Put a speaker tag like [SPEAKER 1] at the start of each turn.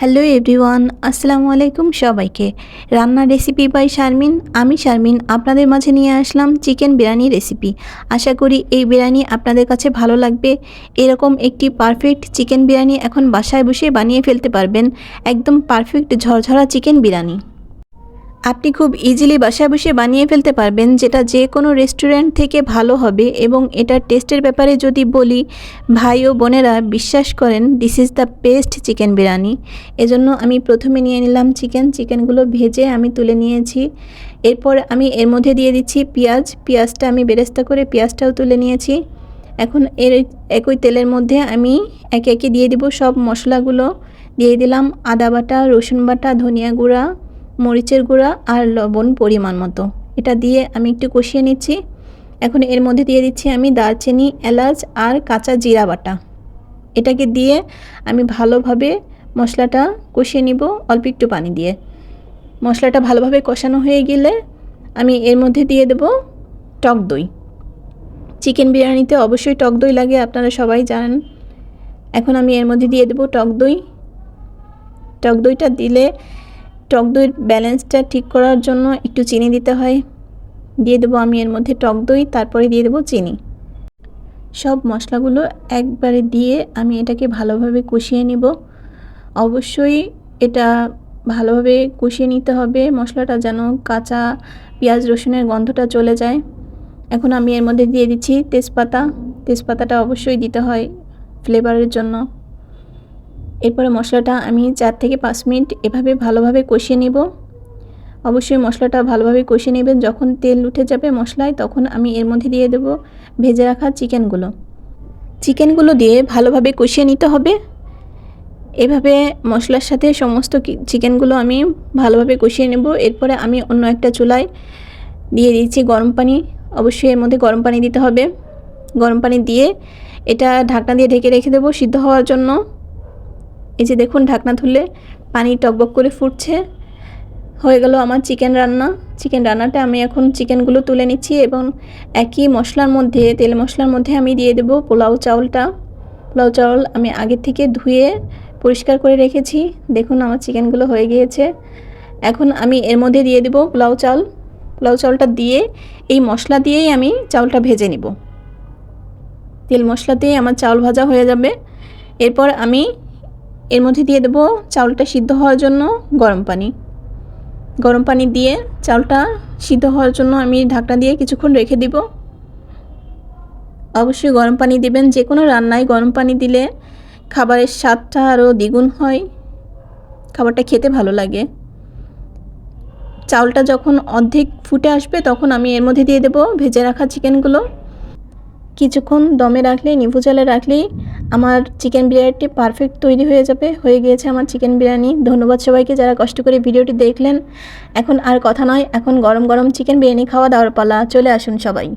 [SPEAKER 1] Hello everyone, আসসালামু আলাইকুম সবাইকে। রান্নার রেসিপি বাই শারমিন, আমি শারমিন, আপনাদের মাঝে নিয়ে আসলাম চিকেন বিরিয়ানি রেসিপি। আশা করি এই বিরিয়ানি আপনাদের কাছে ভালো লাগবে। এরকম একটি পারফেক্ট চিকেন বিরিয়ানি এখন বাসায় বসে বানিয়ে ফেলতে পারবেন। একদম পারফেক্ট ঝরঝরা চিকেন বিরিয়ানি। আপনি খুব ইজিলি বাসায় বসে বানিয়ে ফেলতে পারবেন, যেটা যে কোনো রেস্টুরেন্ট থেকে ভালো হবে এবং এটার টেস্টের ব্যাপারে যদি বলি, ভাই ও বোনেরা বিশ্বাস করেন this is the best chicken biryani. এজন্য আমি প্রথমে নিয়ে নিলাম চিকেন চিকেনগুলো ভেজে আমি তুলে নিয়েছি। এরপর আমি এর মধ্যে দিয়ে দিচ্ছি পেঁয়াজ। পেঁয়াজটা আমি বেরেস্তা করে পেঁয়াজটাও তুলে নিয়েছি। এখন এর একই তেলের মধ্যে আমি একে একে দিয়ে দিব সব মশলাগুলো। দিয়ে দিলাম আদা বাটা, রসুন বাটা, ধনিয়া গুঁড়া মরিচের গুঁড়া আর লবণ পরিমাণ মতো। এটা দিয়ে আমি একটু কষিয়ে নিচ্ছি। এখন এর মধ্যে দিয়ে দিচ্ছি আমি দারচিনি, এলাচ আর কাঁচা জিরা বাটা। এটাকে দিয়ে আমি ভালোভাবে মশলাটা কষিয়ে নিব অল্প একটু পানি দিয়ে। মশলাটা ভালোভাবে কষানো হয়ে গেলে আমি এর মধ্যে দিয়ে দেব টক দই। চিকেন বিরিয়ানিতে অবশ্যই টক দই লাগে, আপনারা সবাই জানেন। এখন আমি এর মধ্যে দিয়ে দেব টক দই। টক দইটা দিলে টক দইয়ের ব্যালেন্সটা ঠিক করার জন্য একটু চিনি দিতে হয়। দিয়ে দেবো আমি এর মধ্যে টক দই, তারপরে দিয়ে দেবো চিনি। সব মশলাগুলো একবারে দিয়ে আমি এটাকে ভালোভাবে কষিয়ে নিব। অবশ্যই এটা ভালোভাবে কষিয়ে নিতে হবে, মশলাটা যেন কাঁচা পেঁয়াজ রসুনের গন্ধটা চলে যায়। এখন আমি এর মধ্যে দিয়ে দিচ্ছি তেজপাতা। তেজপাতাটা অবশ্যই দিতে হয় ফ্লেভারের জন্য। এরপরে মশলাটা আমি চার থেকে পাঁচ মিনিট এভাবে ভালোভাবে কষিয়ে নেব। অবশ্যই মশলাটা ভালোভাবে কষিয়ে নেবেন। যখন তেল উঠে যাবে মশলায়, তখন আমি এর মধ্যে দিয়ে দেবো ভেজে রাখা চিকেনগুলো। চিকেনগুলো দিয়ে ভালোভাবে কষিয়ে নিতে হবে। এভাবে মশলার সাথে সমস্ত চিকেনগুলো আমি ভালোভাবে কষিয়ে নেব। এরপরে আমি অন্য একটা চুলায় দিয়ে দিচ্ছি গরম পানি। অবশ্যই এর মধ্যে গরম পানি দিতে হবে। গরম পানি দিয়ে এটা ঢাকনা দিয়ে ঢেকে রেখে দেবো সিদ্ধ হওয়ার জন্য। এই যে দেখুন ঢাকনা তুললে পানি টকবক করে ফুটছে। হয়ে গেল আমার চিকেন রান্না। চিকেন রান্নাটা আমি এখন চিকেনগুলো তুলে নিচ্ছি এবং একই মশলার মধ্যে, তেল মশলার মধ্যে আমি দিয়ে দেব পোলাও চাউলটা। পোলাও চাউল আমি আগে থেকে ধুয়ে পরিষ্কার করে রেখেছি। দেখুন আমার চিকেনগুলো হয়ে গিয়েছে। এখন আমি এর মধ্যে দিয়ে দেব পোলাও চাউল। পোলাও চাউলটা দিয়ে এই মশলা দিয়েই আমি চাউলটা ভেজে নিব। তেল মশলা দিয়ে আমার চাউল ভাজা হয়ে যাবে। এরপর আমি এর মধ্যে দিয়ে দেবো চাউলটা সিদ্ধ হওয়ার জন্য গরম পানি। গরম পানি দিয়ে চাউলটা সিদ্ধ হওয়ার জন্য আমি ঢাকনা দিয়ে কিছুক্ষণ রেখে দিব। অবশ্যই গরম পানি দিবেন যে কোনো রান্নায় গরম পানি দিলে খাবারের স্বাদটা আরও দ্বিগুণ হয়। খাবারটা খেতে ভালো লাগে। চাউলটা যখন অর্ধেক ফুটে আসবে, তখন আমি এর মধ্যে দিয়ে দেবো ভেজে রাখা চিকেনগুলো। কিছুক্ষণ দমে রাখলে নিভু চালে রাখলেই আমার চিকেন বিরিয়ানিটি পারফেক্ট তৈরি হয়ে যাবে, হয়ে গিয়েছে আমার চিকেন বিরিয়ানি। ধন্যবাদ সবাইকে যারা কষ্ট করে ভিডিওটি দেখলেন। এখন আর কথা নয়, এখন গরম গরম চিকেন বিরিয়ানি খাওয়া দাওয়ার পালা। চলে আসুন সবাই।